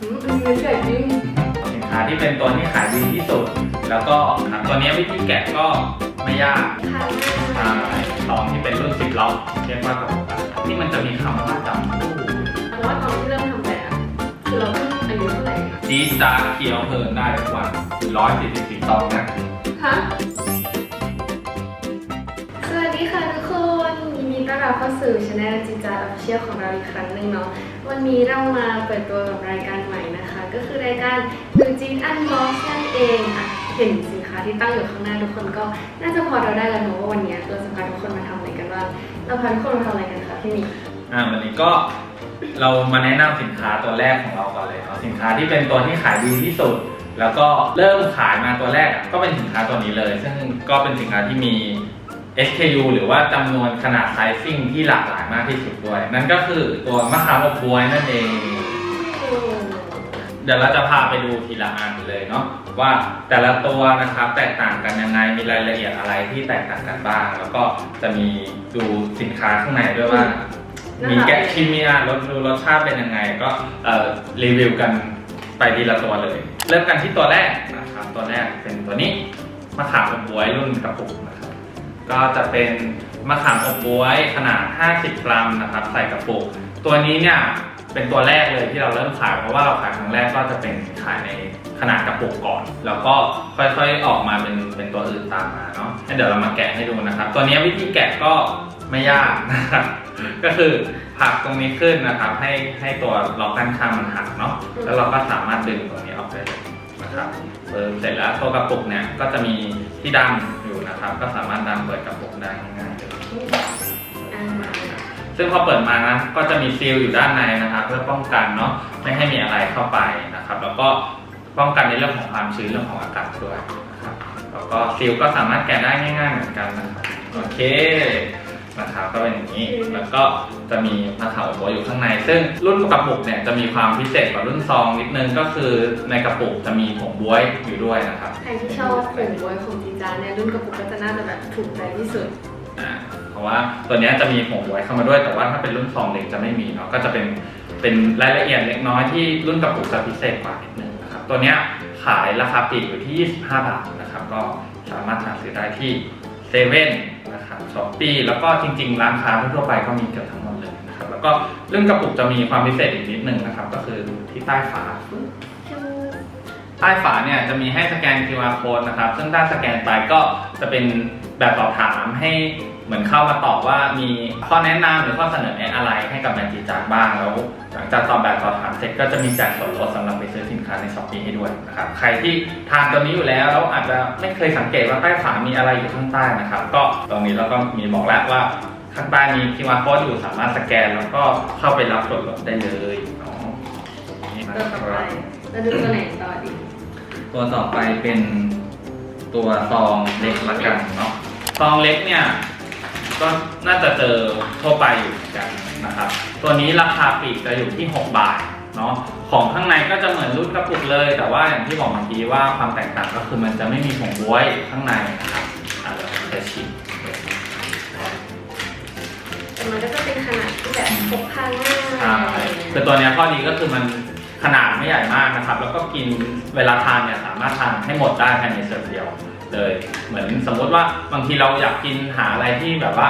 มันนี้ใหญ่จริงสินค้าที่เป็นตัวที่ขายดีที่สุด แล้วก็ตัวนี้วิธีแกะก็ไม่ยากค่ะใช่ซองที่เป็นรุ่นสิบล็อกเรียกว่ากระปุกอะที่มันจะมีคำว่าจำคู่แต่ว่าตอนที่เริ่มทำแบบคือเราเพิ่งอายุเท่าไหร่อะจี๊ดจ้าดเคี้ยวเพลินได้ทุกวันร้อยสี่สิบสี่ซองนะฮะสวัสดีค่ะทุกคนยินดีต้อนรับเข้าสู่ช anel จิจาออฟเชียลของเราอีกครั้งหนึ่งเนาะ วันนี้เรามาเปิดตัวกับรายการใหม่นะคะ ก็คือรายการดูจีนอันบ็อกนั่นเองอะเห็นสินค้าที่ตั้งอยู่ข้างหน้าทุกคนก็น่าจะพอเราได้แล้วเนอะว่าวันนี้เราจะพาทุกคนมาทำอะไรกันบ้างเราพาทุกคนมาทำอะไรกันคะพี่มีอ่าวันนี้ก็เรามาแนะนำสินค้าตัวแรกของเราก่อนเลยเนาะสินค้าที่เป็นตัวที่ขายดีที่สุด แล้วก็เริ่มขายมาตัวแรกอะก็เป็นสินค้าตัวนี้เลย ซึ่งก็เป็นสินค้าที่มี SKU หรือว่าจำนวนขนาดไซซิ่งที่หลากหลายมากที่สุดด้วย นั่นก็คือตัวมะขามอบบวยนั่นเอง เดี๋ยวเราจะพาไปดูทีละอันเลยเนาะว่าแต่ละตัวนะครับแตกต่างกันยังไงมีรายละเอียดอะไรที่แตกต่างกันบ้าง แล้วก็จะมีดูสินค้าข้างในด้วยว่า มีแกะชิมมีอะรสดูรสชาติเป็นยังไง ก็รีวิวกันไปทีละตัวเลย เริ่มกันที่ตัวแรกนะครับตัวแรกเป็นตัวนี้มะขามอบบวยรุ่นกระปุกนะ ก็จะเป็นมะขามอบบวยขนาด 50 กรัมนะครับ ใส่กระปุก ตัวนี้เนี่ยเป็นตัวแรกเลยที่เราเริ่มขายเพราะว่าเราขายครั้งแรกก็จะเป็นขายในขนาดกระปุกก่อน แล้วก็ค่อยๆออกมาเป็นเป็นตัวอื่นตามมาเนาะเดี๋ยวเรามาแกะให้ดูนะครับ ตัวนี้วิธีแกะก็ไม่ยากนะครับก็คือผักตรงนี้ขึ้นนะครับ ให้ให้ตัวล็อกด้านข้างมันหักเนาะแล้วเราก็สามารถดึงตรงนี้ออกได้เลยนะครับเสร็จแล้วตัวกระปุกเนี่ยก็จะมีที่ดัน นะครับ ก็สามารถดันเปิดกระปุกได้ง่ายๆเลยอ่าซึ่งพอเปิดมานะก็จะมีซีลอยู่ด้านในนะครับ เพื่อป้องกันเนาะไม่ให้มีอะไรเข้าไปนะครับ แล้วก็ป้องกันในเรื่องของความชื้นเรื่องของอากาศด้วยนะครับแล้วก็ซีลก็สามารถแกะได้ง่าย ๆ เหมือนกันนะครับโอเค นะครับก็เป็นอย่างนี้ แล้วก็จะมีมะขามอบโบอยู่ข้างใน ซึ่งรุ่นกระปุกเนี่ยจะมีความพิเศษกว่ารุ่นซองนิดนึงก็คือในกระปุกจะมีผงบ๊วยอยู่ด้วยนะครับใครที่ชอบผงบวยของจีจานเนี่ยรุ่นกระปุกก็จะน่าจะแบบถูกใจที่สุดอ่าเพราะว่าตัวเนี้ยจะมีผงบวยเข้ามาด้วยแต่ว่าถ้าเป็นรุ่นซองเล็กจะไม่มีเนาะก็จะเป็นเป็นรายละเอียดเล็กน้อยที่รุ่นกระปุกจะพิเศษกว่านิดนึงนะครับตัวเนี้ยขายราคาปลีกอยู่ที่ 25 บาทนะครับก็สามารถหาซื้อได้ที่เซเว่น ช้อปปี้แล้วก็จริง ๆ ร้านค้าทั่วไปก็มีเกือบทั้งหมดเลยนะครับแล้วก็เรื่องกระปุกจะมีความพิเศษอีกนิดนึงนะครับ ก็คือที่ใต้ฝาใต้ฝาเนี่ยจะมีให้สแกน QR code นะครับ ซึ่งถ้าสแกนไปก็จะเป็นแบบสอบถามให้ เหมือนเข้ามาตอบว่ามีข้อแนะนำหรือข้อเสนอแนะอะไรให้กับแบรนด์จีจากบ้างแล้ว หลังจากตอบแบบสอบถามเสร็จก็จะมีแจกส่วนลดสำหรับไปซื้อสินค้าในช้อปปี้ให้ด้วยนะครับใครที่ทานตัวนี้อยู่แล้วแล้วอาจจะไม่เคยสังเกตว่าใต้ฝามีอะไรอยู่ข้างใต้นะครับ ก็ตรงนี้เราก็มีบอกแล้วว่าข้างใต้มี QR code อยู่สามารถสแกน แล้วก็เข้าไปรับส่วนลดได้เลยเนาะนี่นะตัวต่อคไปรับเราดูตัวไหนต่อดีตัวต่อไปเป็นตัวซองเล็กละกันเนาะ ซองเล็กเนี่ย ก็น่าจะเจอทั่วไปอยู่เหมือนกันนะครับ ตัวนี้ราคาปลีกจะอยู่ที่ 6 บาทเนาะของข้างในก็จะเหมือนรุ่นกระปุกเลย แต่ว่าอย่างที่บอกเมื่อกี้ว่าความแตกต่างก็คือมันจะไม่มีผงบ๊วยข้างในนะครับอะเดี๋ยวผมจะชิมแต่มันก็จะเป็นขนาดที่แบบพกพาง่ายใช่คือตัวเนี้ยข้อดีก็คือมันขนาดไม่ใหญ่มากนะครับ แล้วก็กินเวลาทานเนี่ยสามารถทานให้หมดได้ภายในเสิร์ฟเดียว เลยเหมือนสมมติว่าบางทีเราอยากกินหาอะไรที่แบบว่า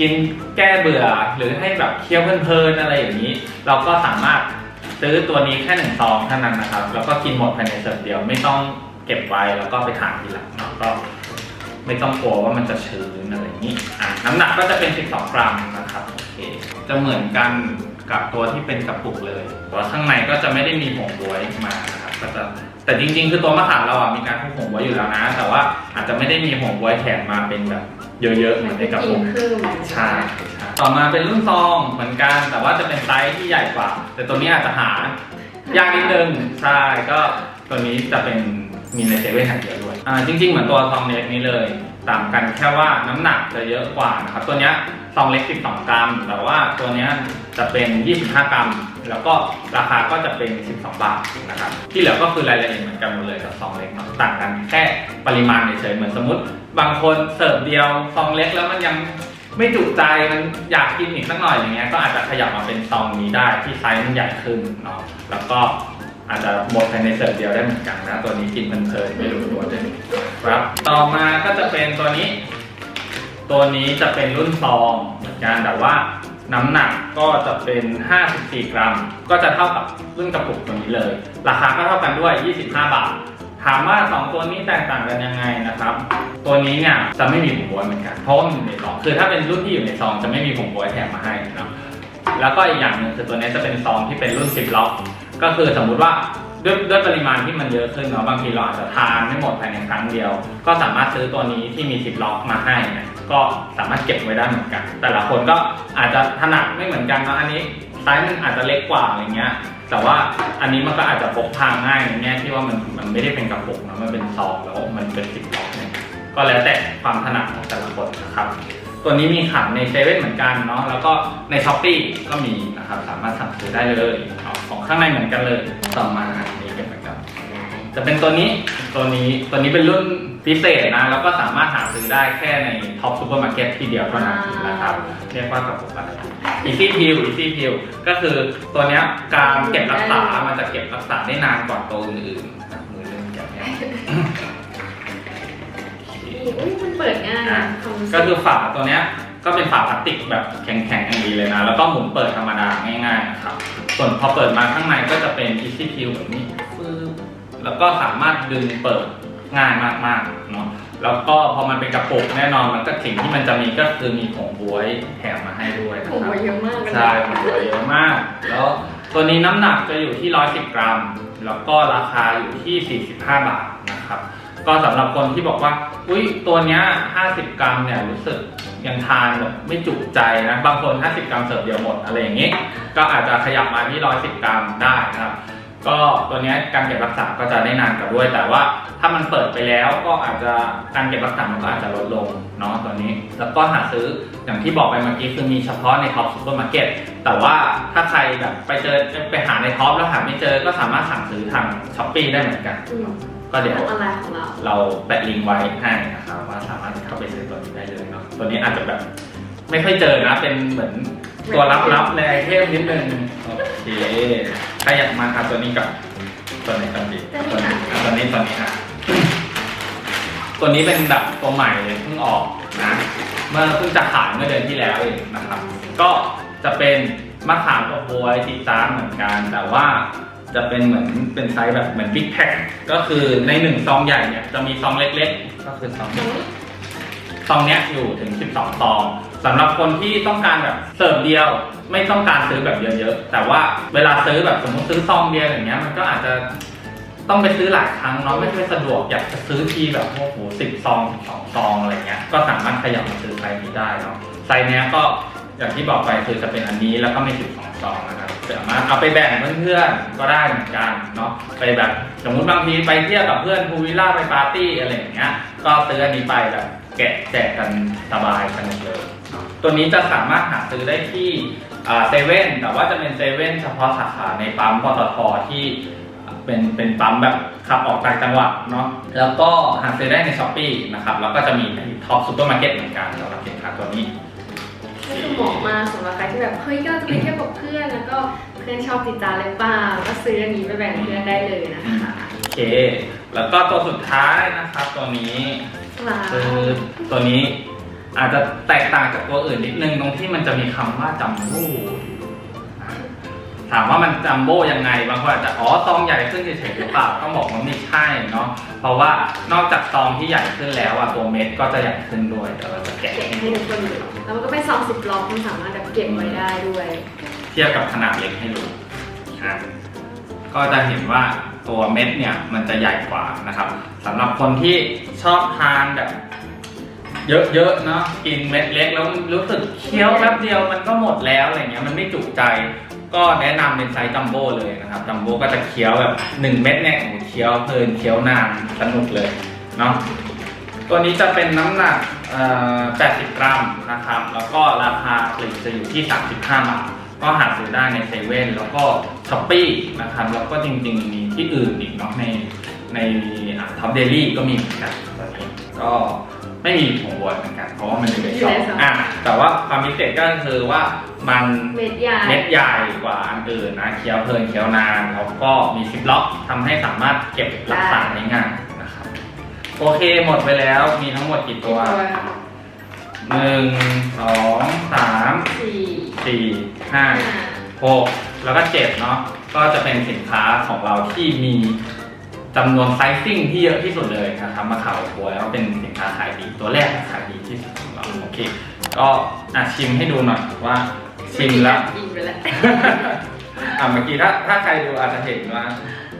กินแก้เบื่อหรือให้แบบเคี้ยวเพลินๆอะไรอย่างนี้ เราก็สามารถซื้อตัวนี้แค่หนึ่งซองเท่านั้นนะครับ แล้วก็กินหมดภายในเสิร์ฟเดียวไม่ต้องเก็บไว้แล้วก็ไปทานทีหลังเนาะก็ไม่ต้องกลัวว่ามันจะชื้นอะไรอย่างนี้อะน้ำหนักก็จะเป็น 12 กรัมนะครับโอเคจะเหมือนกันกับตัวที่เป็นกระปุกเลยแต่ว่าข้างในก็จะไม่ได้มีผงบวยมานะครับก็จะ แต่จริง ๆ คือตัวมะขามเราอะมีการคลุกผงบ๊วยอยู่แล้วนะ แต่ว่าอาจจะไม่ได้มีผงบ๊วยแถมมาเป็นแบบเยอะๆเหมือนในกระปุกคือใช่ใช่ต่อมาเป็นรุ่นซองเหมือนกัน แต่ว่าจะเป็นไซส์ที่ใหญ่กว่า แต่ตัวนี้อาจจะหายากนิดนึงใช่ก็ตัวนี้จะเป็นมีในเซเว่นแห่งเดียวด้วยอ่าจริง ๆ เหมือนตัวซองเล็กนี้เลย ต่างกันแค่ว่าน้ำหนักจะเยอะกว่านะครับ ตัวนี้ซองเล็ก 12 กรัม แต่ว่าตัวนี้จะเป็น 25 กรัม แล้วก็ราคาก็จะเป็น 12 บาทนะครับ ที่เหลือก็คือรายละเอียดเหมือนกันหมดเลยกับซองเล็กเนต่างกันแค่ปริมาณเฉยๆเหมือนสมมติ บางคนเสิร์ฟเดียวซองเล็กแล้วมันยังไม่จุใจมันอยากกินอีกสักหน่อยอย่างเงี้ยก็อาจจะขยับมาเป็นซองนี้ได้ที่ไซส์มันใหญ่ขึ้นเนาะแล้วก็ อาจจะหมดภายในเสิร์ฟเดียวได้เหมือนกันนะตัวนี้กินเพลินๆไม่รู้ตัวเลยครับต่อมาก็จะเป็นตัวนี้ ตัวนี้จะเป็นรุ่นซองเหมือนกันแต่ว่าน้ำหนักก็จะเป็น 54 กรัม ก็จะเท่ากับรุ่นกระปุกตัวนี้เลย ราคาก็เท่ากันด้วย 25 บาท ถามว่า 2 ตัวนี้แตกต่างกันยังไงนะครับ ตัวนี้เนี่ยจะไม่มีผงบวยเหมือนกัน เพราะว่ามันอยู่ในซอง คือถ้าเป็นรุ่นที่อยู่ในซองจะไม่มีผงบวยแถมมาให้นะแล้วก็อีกอย่างหนึ่งคือตัวนี้จะเป็นซองที่เป็นรุ่น 10 ล็อก ก็คือสมมุติว่าด้วยด้วยปริมาณที่มันเยอะขึ้นเนาะบางทีเราอาจจะทานไม่หมดภายในครั้งเดียว ก็สามารถซื้อตัวนี้ที่มี10ล็อกมาให้เนี่ยก็สามารถเก็บไว้ได้เหมือนกัน แต่ละคนก็อาจจะถนัดไม่เหมือนกันเนาะอันนี้ไซส์มันอาจจะเล็กกว่าอะไรเงี้ย แต่ว่าอันนี้มันก็อาจจะพกพาง่ายในแง่ที่ว่ามันมันไม่ได้เป็นกระปุกนะมันเป็นซองแล้วมันเป็นสิบล็อกเนี่ยก็แล้วแต่ความถนัดของแต่ละคนนะครับ ตัวนี้มีขายในเซเว่นเหมือนกันเนาะแล้วก็ในช้อปปีก็มีนะครับสามารถสั่งซื้อได้เลยเอาของข้างในเหมือนกันเลยต่อมาอันนี้เป็นเหมือนกันจะเป็นตัวนี้ตัวนี้ตัวนี้เป็นรุ่นพิเศษนะแล้วก็สามารถหาซื้อได้แค่ในท็อปซูเปอร์มาร์เก็ตที่เดียวเท่านั้นนะครับเรียกว่ากระปุกอะไร Easy Peel Easy Peel ก็คือตัวเนี้ยการเก็บรักษามันจะเก็บรักษาได้นานกว่าตัวอื่นๆนะมือเล่นอย่างเงี้ยนี่ อุ้ยมันเปิดง่ายนะความรู้สึก็คือฝาตัวเนี้ยก็เป็นฝาพลาสติกแบบแข็งๆอย่างดีเลยนะ แล้วก็หมุนเปิดธรรมดาง่ายๆนะครับ ส่วนพอเปิดมาข้างในก็จะเป็น Easy Peel แบบนี้ปึ๊บแล้วก็สามารถดึงเปิดง่ายมากๆเนาะแล้วก็พอมันเป็นกระปุกแน่นอนมันก็สิ่งที่มันจะมีก็คือมีผงบวยแถมมาให้ด้วยนะโอ้คโหรับเยอะมากเลยใช่ผมเหลือเยอะมาก แล้วตัวนี้น้ำหนักจะอยู่ที่ 110 กรัม แล้วก็ราคาอยู่ที่ 45 บาทนะครับ ก็สำหรับคนที่บอกว่า อุ้ยตัวเนี้ย50 กรัมเนี่ยรู้สึกยังทานแบบไม่จุใจนะ บางคน 50 กรัมเสิร์ฟเดียวหมดอะไรอย่างนี้ ก็อาจจะขยับมาที่ 110 กรัมได้นะครับ ก็ตัวนี้การเก็บรักษาก็จะได้นานกว่าด้วย แต่ว่าถ้ามันเปิดไปแล้วก็อาจจะการเก็บรักษามันก็อาจจะลดลงเนาะตัวนี้ แล้วก็หาซื้ออย่างที่บอกไปเมื่อกี้คือมีเฉพาะในท็อปซูเปอร์มาร์เก็ต แต่ว่าถ้าใครแบบไปเจอไปหาในท็อปแล้วหาไม่เจอก็สามารถสั่งซื้อทางช้อปปีได้เหมือนกันอ ก็เดี๋ยวทางออนไลน์ของเรา เราแปะลิงก์ไว้ให้นะครับว่าสามารถเข้าไปซื้อตัวนี้ได้เลยเนาะตัวนี้อาจจะแบบ ไม่ค่อยเจอนะ เป็นเหมือนตัวลับๆในไอเทมนิดนึงโอเคถ้าอยากมาครับตัวนี้กับตัวไหนกันดีตัวนี้อะตัวนี้ตัวนี้อะตัวนี้เป็นแบบตัวใหม่เลยเพิ่งออกนะเมื่อเพิ่งจะขายเมื่อเดือนที่แล้วเองนะครับ ก็จะเป็นมะขามกับบวยติดตามเหมือนกัน แต่ว่า จะเป็นเหมือนเป็นไซส์แบบเหมือนบิ๊กแพ็คก็คือในหนึ่งซองใหญ่เนี่ยจะมีซองเล็กๆ ก็คือซองนี้ซองเนี้ยอยู่ถึง 12 ซองสำหรับคนที่ต้องการแบบเสิร์ฟเดียวไม่ต้องการซื้อแบบเยอะๆ แต่ว่าเวลาซื้อแบบสมมติซื้อซองเดียวอย่างเงี้ยมันก็อาจจะต้องไปซื้อหลายครั้งเนาะไม่ค่อยสะดวกอยากจะซื้อทีแบบโอ้โหสิบซองสองซองอะไรเงี้ยก็สามารถขยับมาซื้อไซส์นี้ได้เนาะไซส์เนี้ยก็ อย่างที่บอกไปคือจะเป็นอันนี้แล้วก็ไม่สิบสองซองนะครับสามารถเอาไปแบ่งเพื่อนๆก็ได้เหมือนกันเนาะไปแบบสมมติบางทีไปเที่ยวกับเพื่อนพูวิลล่าไปปาร์ตี้อะไรอย่างเงี้ย ก็ซื้ออันนี้ไปแบบแกะแจกกันสบายสนุกเลยตัวนี้จะสามารถหาซื้อได้ที่เซเว่นแต่ว่าจะเป็นเซเว่นเฉพาะสาขาในปั๊มปตทที่เป็นเป็นปั๊มแบบขับออกต่างจังหวัดเนาะแล้วก็หาซื้อได้ในช้อปปีนะครับแล้วก็จะมีในท็อปซูเปอร์มาร์เก็ตเหมือนกันสำหรับสินค้าตัวนี้ ก็คือเหมาะมากสำหรับใครที่แบบเฮ้ยก็จะไปเที่ยวกับเพื่อนแล้วก็เพื่อนชอบติดจานเลยเปล่าก็ซื้ออันนี้ไปแบ่งเพื่อนได้เลยนะคะโอเค แล้วก็ตัวสุดท้ายนะครับตัวนี้ว้าคือตัวนี้อาจจะแตกต่างจากตัวอื่นนิดนึงตรงที่มันจะมีคำว่าจัมโบ้ ถามว่ามันจัมโบ้ยังไงบางคนอาจจะอ๋อซองใหญ่ขึ้นเฉยๆหรือเปล่าต้องบอกว่าไม่ใช่เนาะเพราะว่านอกจากซองที่ใหญ่ขึ้นแล้วอะตัวเม็ดก็จะใหญ่ขึ้นด้วยเดี๋ยวเราจะแกะเก็บให้ทุกคนดูแล้วมันก็เป็นซองสิบล็อกมันสามารถแบบเก็บไว้ได้ด้วย เทียบกับขนาดเล็กให้ดูอะก็จะเห็นว่าตัวเม็ดเนี่ยมันจะใหญ่กว่านะครับสำหรับคนที่ชอบทานแบบ เยอะๆเนาะกินเม็ดเล็กแล้วรู้สึกเคี้ยวแป๊บเดียวมันก็หมดแล้วอะไรเงี้ยมันไม่จุใจ ก็แนะนำเป็นไซส์จัมโบ้เลยนะครับจัมโบ้ก็จะเคี้ยวแบบ1เม็ดเนี่ยโอ้โหเคี้ยวเพลินเคี้ยวนานสนุกเลยเนาะตัวนี้จะเป็นน้ำหนักเอ่อ80 กรัมนะครับ แล้วก็ราคาปลีกจะอยู่ที่ 35 บาท ก็หาซื้อได้ในเซเว่นแล้วก็ช้อปปี้นะครับ แล้วก็จริงๆ มีที่อื่นอีกเนาะในในท็อปเดลี่ก็มีเหมือนกันตอนนี้ก็ ไม่มีผงบวยเหมือนกัน เพราะว่ามันอยู่ในอยู่ซอในงซองอะแต่ว่าความพิเศษก็คือว่ามันเม็ดใหญ่เม็ดใหญ่กว่าอันอื่นนะเคี้ยวเพลินเคี้ยวนานแล้วก็มีซิปล็อกทำให้สามารถเก็บรักษาได้ง่ายนะครับโอเคหมดไปแล้วมีทั้งหมดกี่ตัวหนึ่งสองสามสี่สี่ห้า ห้า หกแล้วก็เจ็ดเนาะก็จะเป็นสินค้าของเราที่มี จำนวนไซซิ่งที่เยอะที่สุดเลยนะครับมาข่าวบัวแล้วเป็นสินค้าขายดีตัวแรกขายดีที่สุดของเราโอเค ก็อะชิมให้ดูหน่อยว่าชิมแล้ว กินไปแล้ว อะเมื่อกี้ถ้าถ้าใครดูอาจจะเห็นว่า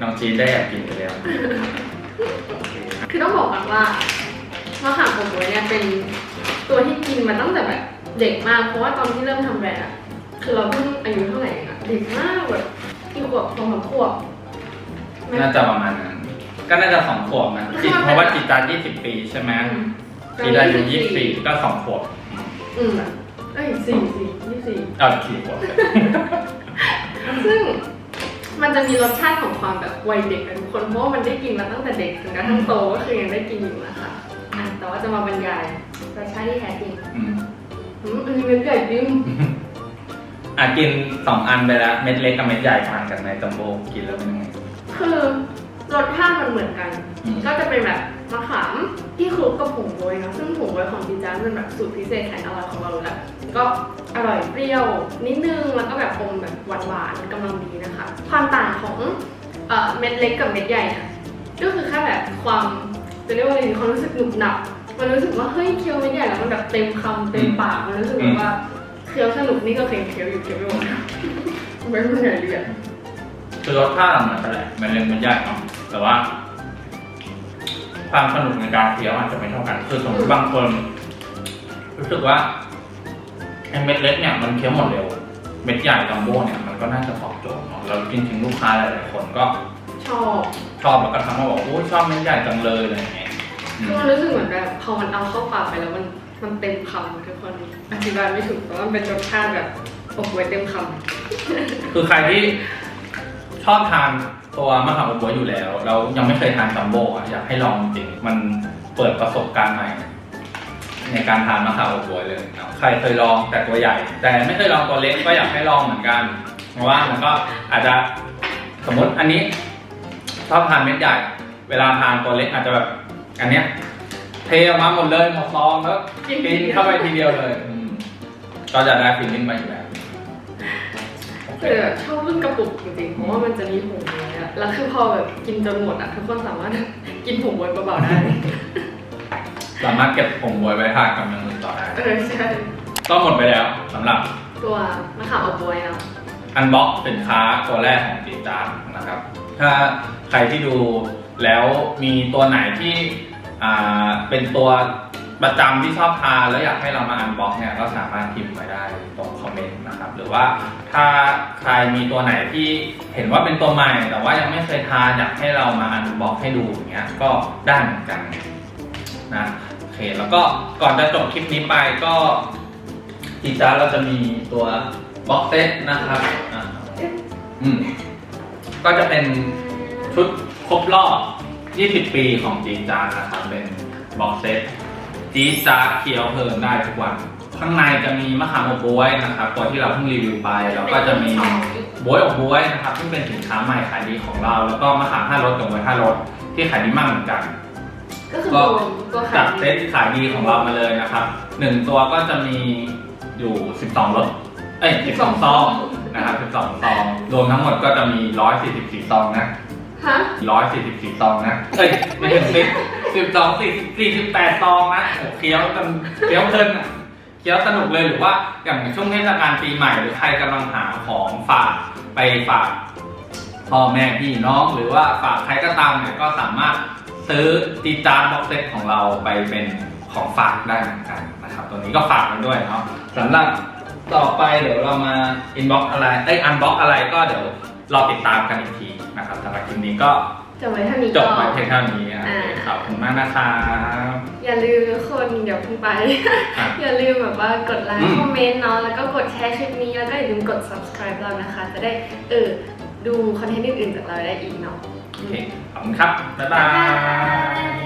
น้องจีนได้แอบกินไปแล้ว คือต้องบอกก่อนว่ามะขามโกโก้เนี่ยเป็นตัวที่กินมาตั้งแต่แบบเด็กมาก เพราะว่าตอนที่เริ่มทำแบรนด์อะคือเราเพิ่งอายุเท่าไหร่เองอะเด็กมากแบบกี่ขวบสองสามขวบไม่น่าจะประมาณนั้น ก็น่าจะสองขวบนะจิตเพราะว่าจิตตายี่สิบปีใช่ไหมอืมจีนอายุยี่สิบสี่ก็สองขวบอืมเอ้ยสี่สี่ยี่สี่เออสี่ขวบซึ่งมันจะมีรสชาติของความแบบวัยเด็กกันทุกคนเพราะว่ามันได้กินมาตั้งแต่เด็กถึงกระทั่งโตก็คือยังได้กินอยู่นะคะอะแต่ว่าจะมาบรรยายรสชาติที่แท้จริงอืมอืมอันนี้เป็นไก่จิ้มอะกินสองอันไปแล้วเม็ดเล็กกับเม็ดใหญ่ต่างกันในจัมโบ้กินแล้วเป็นยังไงคือ รสชาติมันเหมือนกัน อืม ก็จะเป็นแบบมะขามที่คลุกกับผงโรยเนะซึ่งผงโรยของจีจานเป็นแบบสูตรพิเศษแสนอร่อยของเราแหละก็อร่อยเปรี้ยวนิดนึงแล้วก็แบบอมแบบหวานๆกำลังดีนะคะ ความต่างของเอ่อเม็ดเล็กกับเม็ดใหญ่เนี่ยก็คือแค่แบบความจะเรียกว่าอะไรดีความรู้สึกหนุบหนับ มันรู้สึกว่าเฮ้ยเคี้ยวเม็ดใหญ่แล้วมันแบบเต็มคำเต็มปากมันรู้สึกแบบว่าเคี้ยวสนุกนี่ก็เคยเคี้ยวอยู่เคี้ยวไม่หมดไม่เหนื่อยเลยอะคือรสชาติเหมือนกันแหละมันเล็กมันใหญ่เนาะ แต่ว่าความสนุกในการเคี้ยวอาจจะไม่เท่ากัน คือสมมติบางคน รู้สึกว่าไอ้เม็ดเล็กเนี่ยมันเคี้ยวหมดเร็ว เม็ดใหญ่จัมโบ้เนี่ยมันก็น่าจะตอบโจทย์เนาะแล้วจริงๆลูกค้าหลายๆคนก็ชอบชอบแล้วก็ทักมาบอกโอ้ยชอบเม็ดใหญ่จังเลยอะไรอย่างเงี้ยอืคือมมันรู้สึกเหมือนแบบพอมันเอาเข้าปากไปแล้วมันมันเต็มคำทุกคนอธิบายไม่ถูกแต่ว่ามันเป็นรสชาติแบบโอ้โหเต็มคคือใครที่ ชอบทานตัวมะขามอบวยอยู่แล้วแล้วยังไม่เคยทานจัมโบ้อะอยากให้ลองจริงมันเปิดประสบการณ์ใหม่ ในการทานมะขามอบวยเลยนะใครเคยลองแต่ตัวใหญ่ แต่ไม่เคยลองตัวเล็กก็อยากให้ลองเหมือนกัน เพราะว่ามันก็อาจจะสมมติอันนี้ชอบทานเม็ดใหญ่ เวลาทานตัวเล็กอาจจะแบบอันเนี้ยเทออกมาหมดเลยหมดซองแล้วกินเข้าไปทีเดียวเลยอืมก็จะได้ฟีลลิ่งมาอยู่แล้วโอเคคือ แบบชอบรุ่นกระปุกจริงๆเพราะว่ามันจะมีผงบวยอะแล้วคือพอแบบกินจนหมดอะทุกคนสามารถกินผงบวยเบาๆได้ สามารถเก็บผงบวยไว้ทานกับอย่างอื่นต่อได้เออใช่ ก็หมดไปแล้วสำหรับตัวมะขามอบบวยเนาะอันบ็อกสินค้าตัวแรกของจีจานนะครับ ถ้าใครที่ดูแล้วมีตัวไหนที่อ่าเป็นตัว ประจำที่ชอบทานแล้วอยากให้เรามาอันบ็อกเนี่ยก็สามารถพิมพ์ไว้ได้ตรงคอมเมนต์นะครับ หรือว่าถ้าใครมีตัวไหนที่เห็นว่าเป็นตัวใหม่ แต่ว่ายังไม่เคยทานอยากให้เรามาอันบ็อกให้ดูอย่างเงี้ยก็ได้เหมือนกันนะโอเคแล้วก็ก่อนจะจบคลิปนี้ไปก็จีจ้าเราจะมีตัวบ็อกเซตนะครับอ่าอืมก็จะเป็นชุดครบรอบ 20 ปีของจีนจานนะครับเป็นบ็อกเซต จีนจาเคี้ยวเพลินได้ทุกวัน ข้างในจะมีมะขามอบบ๊วยนะครับตัวที่เราเพิ่งรีวิวไปแล้วก็จะมีบ๊วยอบบ๊วยนะครับซึ่งเป็นสินค้าใหม่ขายดีของเรา แล้วก็มะขามห้ารสกับบ๊วยห้ารสที่ขายดีมากเหมือนกัน ก็คือตัวตัวขาจัยดเซตขายดีของเรามาเลยนะครับหนึ่งตัวก็จะมีอยู่ 12รสเอ้ย12ซองนะครับ12ซองรวมทั้งหมดก็จะมี 144ซองนะฮะร้อยสี่สิบสี่ซองนะเอ้ยไม่ถึงสิบ สิบสองสี่สี่สิบแปดซองนะโอ้เคี้ยวจนเคี้ยวเพลินอะเคี้ยวสนุกเลยหรือว่าอย่างช่วงเทศกาลปีใหม่หรือใครกำลังหาของฝากไปฝากพ่อแม่พี่น้องหรือว่าฝากใครก็ตามเนี่ยก็สามารถซื้อจีจานบ็อกเซตของเราไปเป็นของฝากได้เหมือนกันนะครับ ตัวนี้ก็ฝากกันด้วยเนาะสำหรับต่อไปเดี๋ยวเรามาอินบ็อกอะไรเอ้อันบ็อกอะไรก็เดี๋ยวรอติดตามกันอีกทีนะครับสำหรับคลิปนี้ก็ จบไว้เท่านี้จก็บไปเพียงเท่านี้นะอ่าขอบคุณมากนะครับอย่าลืมทุกคนเดี๋ยวเพิ่งไปอะอย่าลืมแบบว่ากดไลอืค์มคอมเมนต์เนาะแล้วก็กดแชร์คลิปนี้แล้วก็อย่าลืมกด subscribe เรานะคะ จะได้เออดูคอนเทนต์อื่นๆจากเราได้อีกเนาะโอเคขอบคุณครับ บ๊ายบาบ๊ายบายย